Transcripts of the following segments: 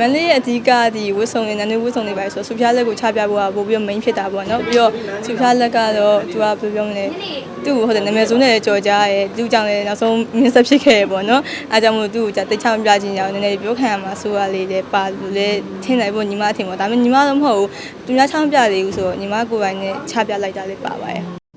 မန်လေးရဲ့အဓိကဒီဝတ်စုံတွေနန်းနေဝတ်စုံတွေပါဆိုဆူဖြားလက်ကိုချပြဖို့ကပို့ပြီးတော့ main ဖြစ်တာပေါ့နော်ပြီးတော့ဆူဖြားလက်ကတော့သူကဘယ်လိုပြောမလဲသူ့ကိုဟိုတဲ့နာမည်ဆိုးနဲ့ကြော်ကြားရဲသူ့ကြောင့်လည်းနောက်ဆုံးမင်းဆက်ဖြစ်ခဲ့ရပေါ့နော်အားကြောင့်မို့သူ့ကိုじゃတိတ်ချမပြချင်းကြောင်နည်းနည်းပြောခံရမှာဆိုရလေးလည်းပါလို့လည်းထင်နိုင်ဖို့ညီမအထင်ပေါ့ဒါပေမဲ့ညီမတော့မဟုတ်ဘူးသူများချောင်းပြသေးဘူးဆိုတော့ညီမကိုယ်ပိုင်နဲ့ချပြလိုက်တာလေးပါပါတ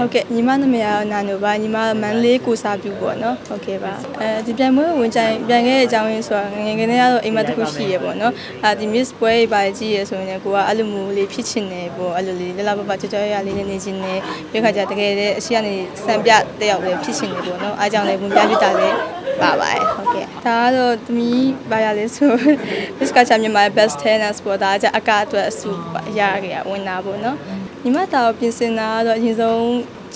ဟုတ်ကဲ့ညီမနာမည်ကတော့နာနိုပါညီမကမန်လေးကိုစားပြုပေါ့နော်ဟုတ်ကဲ့ပါအဲဒီပြန်ပွဲဝင်ကြိုင်ပြန်ခဲ့တဲ့အကြောင်းရင်းဆိုတာငယ်ငယ်ကလေးကတော့အိမ်မက်တစ်ခုရှိရပေါ့နော်အဲဒီ miss ပွဲပါကြည့်ရဆိုရင်လည်းကိုကအဲ့လိုမျိုးလေးဖြစ်ချင်တယ်ပေါ့အဲ့လိုလေးလလပပကြောကြောရရလေးနေနေချင်းနေပြီးခါကျတကယ်လည်းအရှိကနေစံပြတက်ရောက်လည်းဖြစ်ချင်တယ်ပေါ့နော်အားကြောင့်လည်းဝင်ပြပြတာလည်းပါပါတယ်ဟုတ်ကဲ့ဒါကတော့သမီးဘာရလဲဆို miss ကချာမြန်မာ best tennis ပေါ့ဒါကကြအကအတွက်အစုရခဲ့ရဝင်တာပေါ့နော် ညီမတာကိုပြင်ဆင်တာကတော့အရင်ဆုံး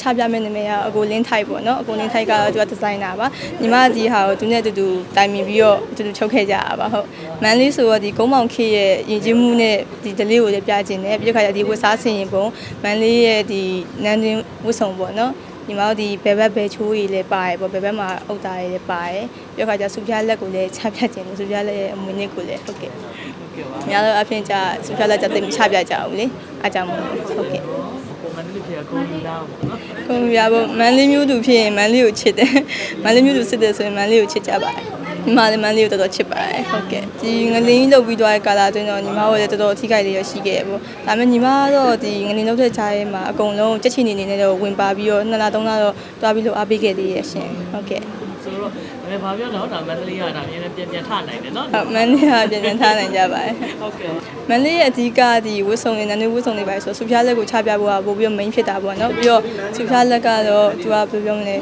ချပြမယ့်နာမည်ကအကိုလင်းထိုက်ပေါ့နော်အကိုလင်းထိုက်ကတော့သူကဒီဇိုင်နာပါညီမဒီဟာကိုသူနဲ့အတူတူတိုင်ပင်ပြီးတော့အတူတူချုပ်ခဲ့ကြတာပါဟုတ်မန်လေးဆိုတော့ဒီကုန်းမောင်ခေရဲ့ယဉ်ကျေးမှုနဲ့ဒီဒလေးကိုလည်းပြခြင်းနဲ့ပြီးခါကျဒီဝတ်စားဆင်ရင်ပုံမန်လေးရဲ့ဒီနန်းတွင်ဝတ်ဆောင်ပေါ့နော်ညီမတို့ဒီဘယ်ဘက်ဘယ်ချိုးကြီးလည်းပါတယ်ပေါ့ဘယ်ဘက်မှာအုတ်သားကြီးလည်းပါတယ်ပြီးခါကျစူပြားလက်ကိုလည်းချပြခြင်းလို့စူပြားလက်ရဲ့အမွေနစ်ကိုလည်းဟုတ်ကဲ့ များတော့အဖြစ်ကြစူပြားလက်ကြတိတ်မချပြကြဘူးလေအားကြောင့်မို့ဟုတ်ကဲ့ပုံမှန်လေးဖြစ်ကုန်ပြီးသားပေါ့နော်ကိုပြဖို့မန်လေးမျိုးသူဖြစ်ရင်မန်လေးကိုချစ်တယ်မန်လေးမျိုးသူစစ်တယ်ဆိုရင်မန်လေးကိုချစ်ကြပါတယ်ညီမလည်းမန်လေးကိုတော်တော်ချစ်ပါတယ်ဟုတ်ကဲ့ဒီငလင်းလုပ်ပြီးသွားတဲ့ကာလာအတွင်းတော့ညီမတို့လည်းတော်တော်အထီးကိုက်လေးရရှိခဲ့ပေါ့ဒါပေမဲ့ညီမကတော့ဒီငလင်းလုပ်တဲ့ခြားရဲမှာအကုန်လုံးကြက်ချီနေနေနဲ့တော့ဝင်ပါပြီးတော့နှစ်လသုံးလတော့တွားပြီးလို့အားပေးခဲ့သေးရဲ့ရှင်ဟုတ်ကဲ့ဆိုတော့ ဒါဘာပြောတော့ဒါမန္တလေးကဒါအမြဲတမ်းပြန်ပြန်ထနိုင်တယ်နော်ဟုတ်မန်လေးကပြန်ပြန်ထားနိုင်ကြပါတယ်ဟုတ်ကဲ့မန်လေးရဲ့အဓိကဒီဝတ်စုံတွေနန်းနေဝတ်စုံတွေပါဆိုဆူဖြားလက်ကိုချပြဖို့ကပို့ပြီးတော့ main ဖြစ်တာပေါ့နော်ပြီးတော့ဆူဖြားလက်ကတော့သူကဘယ်လိုပြောမလဲ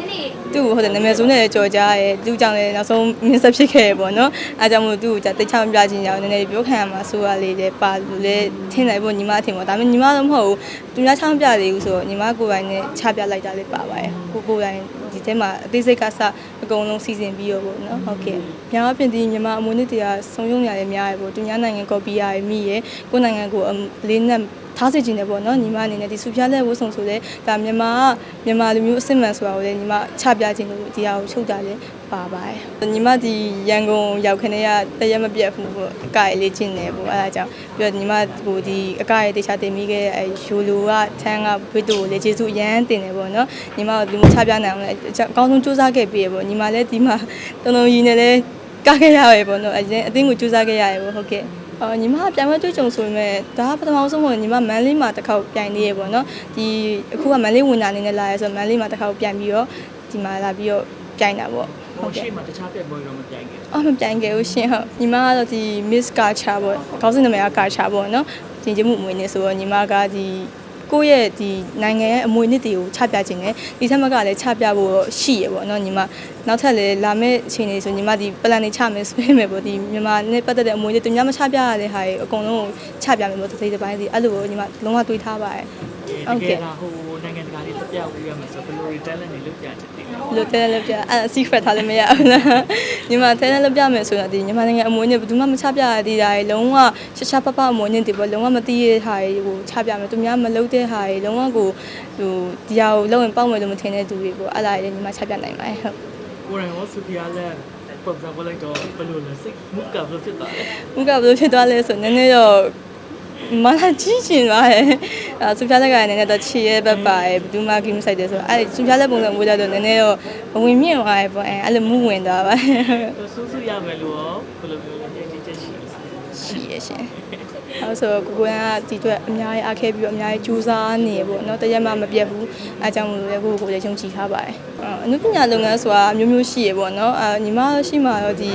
သူ့ကိုဟိုတဲ့နာမည်ဆိုးနဲ့ကြော်ကြားရဲသူ့ကြောင့်လည်းနောက်ဆုံးမင်းဆက်ဖြစ်ခဲ့ရပေါ့နော်အားကြောင့်မို့သူ့ကိုじゃတိတ်ချမပြချင်းကြောင်နည်းနည်းပြောခံရမှာဆိုရလေးလည်းပါလို့လည်းထင်နိုင်ဖို့ညီမအထင်ပေါ့ဒါပေမဲ့ညီမတော့မဟုတ်ဘူးသူများချောင်းပြသေးဘူးဆိုတော့ညီမကိုယ်ပိုင်နဲ့ချပြလိုက်တာလေးပါပါတယ်ကိုကိုယ်ပိုင်ဒီထဲမှာအသေးစိတ်ကစ အကုန်လုံးစီစဉ်ပြီးတော့ပေါ့နော်ဟုတ်ကဲ့။များအပြင်ဒီမြန်မာအမွေနှစ်တရားဆုံးယုံနေရတယ်များရပေါ့သူများနိုင်ငံကော်ပီရရမိရကိုယ်နိုင်ငံကိုအလေးနဲ့ ထားစေခြင်းတယ်ပေါ့နော်ညီမအနေနဲ့ဒီစူပြလက်ဝတ်ဆောင်ဆိုလဲဒါမြန်မာကမြန်မာလူမျိုးအစစ်မှန်ဆိုတာကိုလည်းညီမချပြခြင်းလို့ဒီဟာကိုချုပ်တာလဲပါပါတယ်ညီမဒီရန်ကုန်ရောက်ခနဲ့ကတရက်မပြတ်ဘူးပေါ့အကရလေးချင်းတယ်ပေါ့အဲဒါကြောင့်ပြီးတော့ညီမဟိုဒီအကရတေချာတင်မိခဲ့တဲ့အဲယူလိုကထန်းကဝစ်တူကိုလည်းကျေးဇူးအရန်တင်တယ်ပေါ့နော်ညီမတို့ဒီလိုချပြနိုင်အောင်လည်းအကောင်းဆုံးစူးစမ်းခဲ့ပြီးရပေါ့ညီမလည်းဒီမှာတုံတုံကြီးနဲ့လည်းကခဲ့ရရပေါ့နော်အရင်အတင်းကိုစူးစမ်းခဲ့ရရပေါ့ဟုတ်ကဲ့ အော်ညီမကပြန်မတွေ့ကြုံဆိုပေမဲ့ဒါကပထမဆုံးဝင်ညီမမန်လေးမှာတစ်ခေါက်ပြန်နေရပေါ့နော်ဒီအခုကမန်လေးဝင်တာအနေနဲ့လာရဲဆိုတော့မန်လေးမှာတစ်ခေါက်ပြန်ပြီးတော့ဒီမှာလာပြီးတော့ပြန်တာပေါ့ဟိုရှေ့မှာတခြားပြက်ပွဲတော့မပြိုင်ခဲ့ဘူးအော်မပြန်ခဲ့ဘူးရှင်ဟုတ်ညီမကတော့ဒီ Miss Culture ပေါ့ခေါင်းစဉ်နာမည်က Culture ပေါ့နော်ကျင်ကျမှုအမွေနေဆိုတော့ညီမကဒီ ကိုယ့်ရဲ့ဒီနိုင်ငံရဲ့အမွေနှစ်တွေကိုချပြခြင်းနဲ့ဒီထက်မကလည်းချပြဖို့ရှိရပေါ့နော်ညီမနောက်ထပ်လည်းလာမယ့်အချိန်တွေဆိုညီမဒီ plan တွေချမယ်ဆိုရင်ပဲပေါ့ဒီမြန်မာနဲ့ပတ်သက်တဲ့အမွေတွေသူများမချပြရတဲ့ဟာတွေအကုန်လုံးကိုချပြမယ်ပေါ့တစ်စိတ်တစ်ပိုင်းစီအဲ့လိုကိုညီမလုံးဝတွေးထားပါတယ်ဟု တ်ကဲ့လားဟိုနိုင်ငံတကာလေးတက်ပြဝေးရမယ်ဆိုဘယ်လို talent တွေလုပ်ပြချင်တယ်လို့တဲလည်းပြအဲ့ secret ထားလည်းမရဘူးလားညီမတဲလည်းပြမယ်ဆိုတော့ဒီညီမနိုင်ငံအမွေနဲ့ဘယ်သူမှမချပြရသေးတာတွေလုံးဝရှရှာပပအမွေနဲ့ဒီပေါ့လုံးဝမသိရတဲ့ဟာတွေကိုချပြမယ်သူများမလုပ်တဲ့ဟာတွေလုံးဝကိုဟိုဒီဟာကိုလုံးဝပေါက်မယ်လို့မထင်တဲ့သူတွေပေါ့အဲ့ဒါတွေညီမချပြနိုင်ပါတယ်ဟုတ်ကိုရိုင်းရောစူဖီယာလက်ပုံစံပေါ်လိုက်တော့ဘယ်လိုလဲစိတ်မူကဘယ်လိုဖြစ်သွားလဲဥကဘယ်လိုဖြစ်သွားလဲဆိုနည်းနည်းတော့ မလာကြည့်ချင်ပါရဲ့အဲစူပြားလက်ကလည်းနည်းနည်းတော့ချီရဲဘက်ပါရဲ့ဘယ်သူမှဂိမ်းမဆိုင်တယ်ဆိုတော့အဲ့စူပြားလက်ပုံစံဝေးလာတော့နည်းနည်းတော့ဝင်မြင့်သွားရဲ့ပေါ့အဲအဲ့လိုမှုဝင်သွားပါဆူဆူရမယ်လို့ရောဘယ်လိုမျိုးလဲကြည့်ချက်ရှိလဲရှိရရှင်။အဲဆိုကိုကိုကဒီအတွက်အများကြီးအားခဲပြီးတော့အများကြီးကြိုးစားနေပေါ့နော်။တရက်မှမပြတ်ဘူး။အဲကြောင့်မလို့လေကိုကိုလည်းယုံကြည်ထားပါတယ်။အနုပညာလုပ်ငန်းဆိုတာအမျိုးမျိုးရှိရပေါ့နော်။အဲညီမရှိမှတော့ဒီ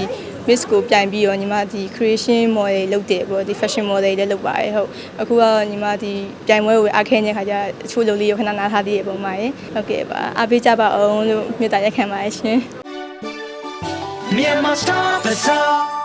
miss ကိုပြိုင်ပြီးတော့ညီမဒီ creation model လုပ်တယ်ပေါ့ဒီ fashion model တွေလည်းလုပ်ပါတယ်ဟုတ်အခုကညီမဒီပြိုင်ပွဲကိုအားခဲနေတဲ့ခါကျအချို့လုပ်လေးကိုခဏနားထားသေးရပုံမှာရေဟုတ်ကဲ့ပါအားပေးကြပါအောင်လို့မြတ်တာရက်ခံပါရှင် Myanmar Star Bazaar